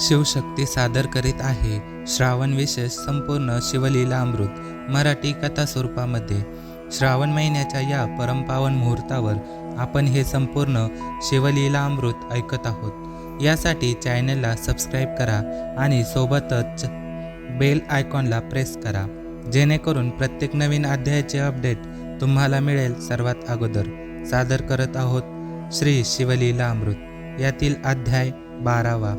शिवशक्ती सादर करीत आहे. श्रावण विशेष संपूर्ण शिवलीला अमृत. मराठी कथा स्वरूपामध्ये श्रावण महिन्याच्या या परमपावन मुहूर्तावर आपण हे संपूर्ण शिवलीला अमृत ऐकत आहोत. यासाठी चॅनलला सबस्क्राईब करा आणि सोबतच बेल आयकॉनला प्रेस करा. जेणेकरून प्रत्येक नवीन अध्यायाचे अपडेट तुम्हाला मिळेल सर्वात अगोदर. सादर करत आहोत श्री शिवलीला अमृत. यातील अध्याय बारावा.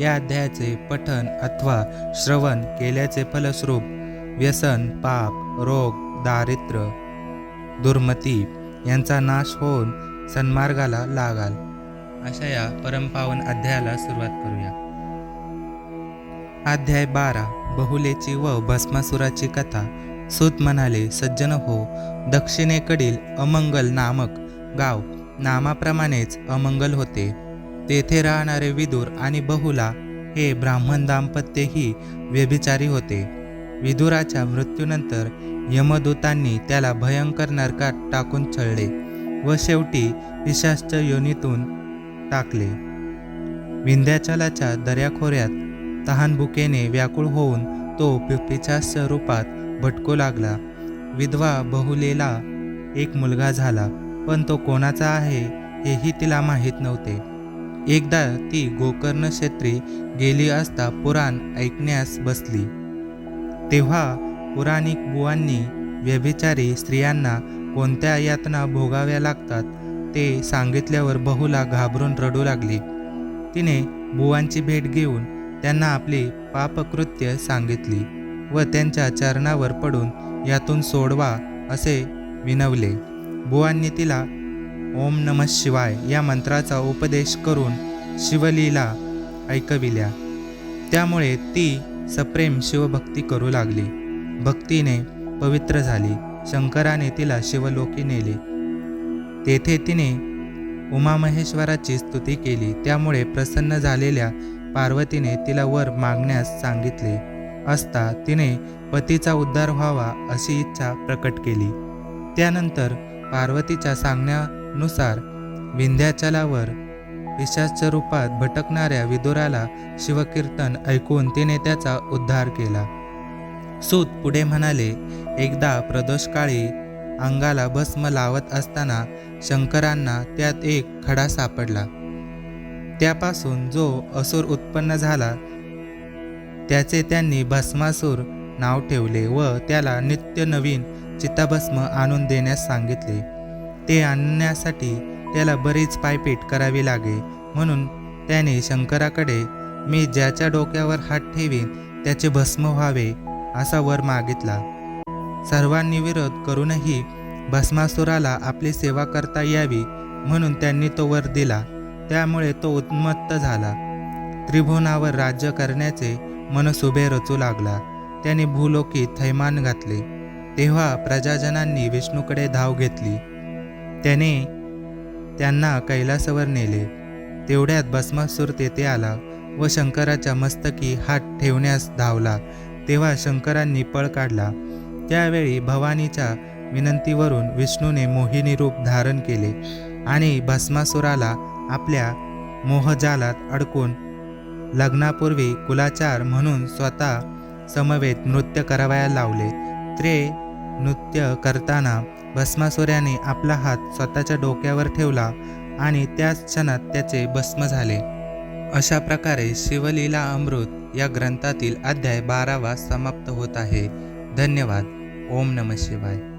या अध्यायाचे पठन अथवा श्रवण केल्याचे फलस्वरूप व्यसन पाप रोग दारिद्र्य दुर्मती यांचा नाश होऊन सन्मार्गाला लागाल. अशा या परमपावन अध्यायाला सुरुवात करूया. अध्याय बारा. बहुलेची व भस्मासुराची कथा. सूत म्हणाले सज्जन हो दक्षिणेकडील अमंगल नामक गाव नामाप्रमाणेच अमंगल होते. तेथे राहणारे विदुर आणि बहुला हे ब्राह्मण दाम्पत्यही व्यभिचारी होते. विदुराच्या मृत्यूनंतर यमदूतांनी त्याला भयंकर नरकात टाकून छळले व शेवटी पिशाच योनीतून टाकले. विंध्याचलाच्या दर्याखोऱ्यात तहानभुकेने व्याकुळ होऊन तो पिशासच्या रूपात भटकू लागला. विधवा बहुलेला एक मुलगा झाला पण तो कोणाचा आहे हेही तिला माहीत नव्हते. एकदा ती गोकर्ण क्षेत्री गेली असता पुराण ऐकण्यास बसली. तेव्हा पुराणिक बुवांनी व्यभिचारी स्त्रियांना कोणत्या यातना भोगाव्या लागतात ते सांगितल्यावर बहुला घाबरून रडू लागली. तिने बुवांची भेट घेऊन त्यांना आपली पापकृत्य सांगितली व त्यांच्या चरणावर पडून यातून सोडवा असे विनवले. बुवांनी तिला ओम नम शिवाय या मंत्राचा उपदेश करून शिवलीला ऐकविल्या. त्यामुळे ती सप्रेम शिवभक्ती करू लागली. भक्तीने पवित्र झाली. शंकराने तिला शिवलोकी नेले. तेथे तिने उमामहेश्वराची स्तुती केली. त्यामुळे प्रसन्न झालेल्या पार्वतीने तिला वर मागण्यास सांगितले असता तिने पतीचा उद्धार व्हावा अशी इच्छा प्रकट केली. त्यानंतर पार्वतीच्या सांगण्या नुसार विंध्याचलावर पिशाच्या रूपात भटकणाऱ्या विदुराला शिवकीर्तन ऐकून तिने त्याचा उद्धार केला. सूत पुढे म्हणाले एकदा प्रदोषकाळी अंगाला भस्म लावत असताना शंकरांना त्यात एक खडा सापडला. त्यापासून जो असुर उत्पन्न झाला त्याचे त्यांनी भस्मासूर नाव ठेवले व त्याला नित्य नवीन चित्ताभस्म आणून देण्यास सांगितले. ते आणण्यासाठी त्याला बरीच पायपीट करावी लागे. म्हणून त्याने शंकराकडे मी ज्याच्या डोक्यावर हात ठेवीन त्याचे भस्म व्हावे असा वर मागितला. सर्वांनी विरोध करूनही भस्मासुराला आपली सेवा करता यावी म्हणून त्यांनी तो वर दिला. त्यामुळे तो उन्मत्त झाला. त्रिभुवनावर राज्य करण्याचे मनसुभे रचू लागला. त्याने भूलोकी थैमान घातले. तेव्हा प्रजाजनांनी विष्णूकडे धाव घेतली. त्याने त्यांना कैलासावर नेले. तेवढ्यात भस्मासूर तेथे आला व शंकराच्या मस्तकी हात ठेवण्यास धावला. तेव्हा शंकरांनी पळ काढला. त्यावेळी भवानीच्या विनंतीवरून विष्णूने मोहिनी रूप धारण केले आणि भस्मासुराला आपल्या मोहजालात अडकून लग्नापूर्वी कुलाचार म्हणून स्वतः समवेत नृत्य करावया लावले. त्रे नृत्य करताना भस्मासुर्याने आपला हात स्वतःच्या डोक्यावर ठेवला आणि त्याच क्षणात त्याचे भस्म झाले. अशा प्रकारे शिवलीला अमृत या ग्रंथातील अध्याय बारावा समाप्त होत आहे. धन्यवाद. ओम नम शिवाय.